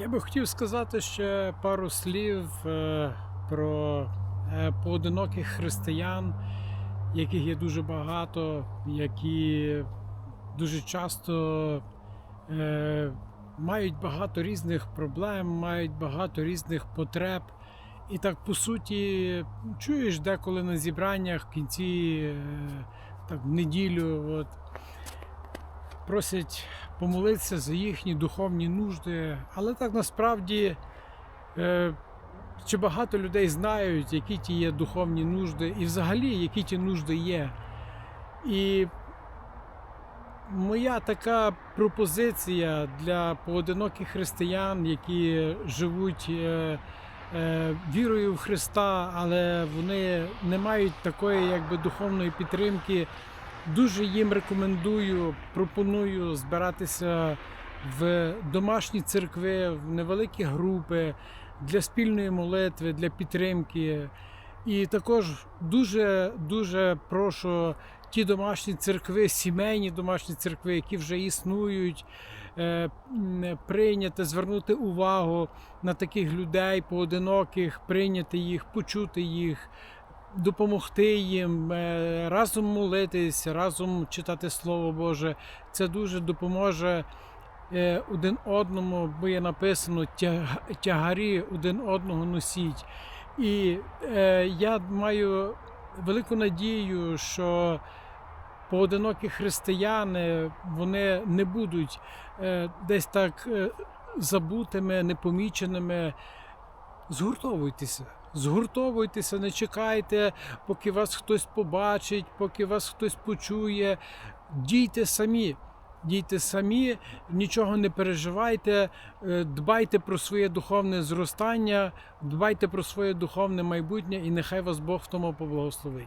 Я би хотів сказати ще пару слів е, про е, поодиноких християн, яких є дуже багато, які дуже часто е, мають багато різних проблем, мають багато різних потреб. І так, по суті, чуєш деколи на зібраннях в кінці так, в неділю. От, просять помолитися за їхні духовні нужди. Але так насправді е, чи багато людей знають, які ті є духовні нужди, і взагалі які ті нужди є. І моя така пропозиція для поодиноких християн, які живуть е, е, вірою в Христа, але вони не мають такої якби духовної підтримки. Дуже їм рекомендую, пропоную збиратися в домашні церкви, в невеликі групи для спільної молитви, для підтримки. І також дуже дуже прошу ті домашні церкви, сімейні домашні церкви, які вже існують, е, прийняти, звернути увагу на таких людей поодиноких, прийняти їх, почути їх допомогти їм е, разом молитись, разом читати Слово Боже. Це дуже допоможе е, один одному, бо є написано тягарі один одного носіть. І е, я маю велику надію, що поодинокі християни вони не будуть десь так забутими, непоміченими. Згуртовуйтеся. Згуртовуйтеся, не чекайте, поки вас хтось побачить, поки вас хтось почує. Дійте самі. Дійте самі, нічого не переживайте, е, дбайте про своє духовне зростання, дбайте про своє духовне майбутнє, і нехай вас Бог в тому поблагословить.